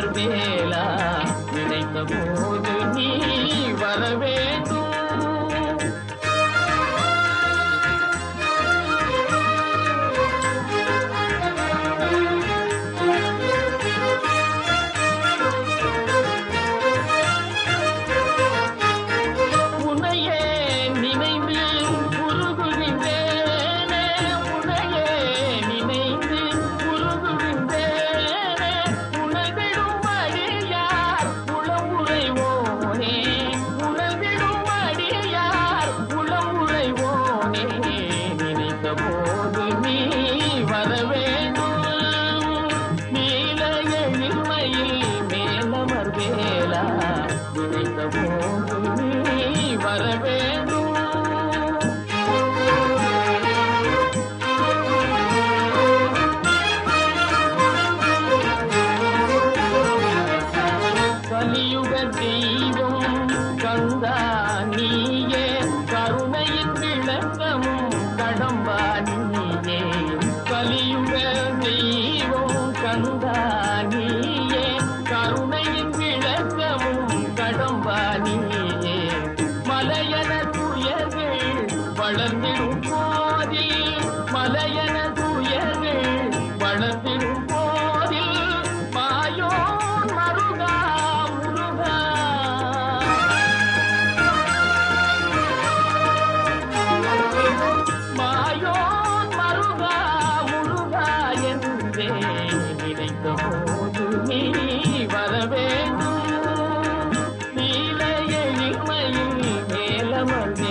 மார்பேலா நினைத்த போது வேலா நினைத்த போது வளர்ந்திடும் போதில் மலையன தூயர்கள் வளர்ந்திடும் போதில் மாயோ மருகா முருகா. மாயோ மருகா முருகா என்றே நினைத்த போது நீ வரவேண்டும். நீல எளிமையில் மேலமர்ந்த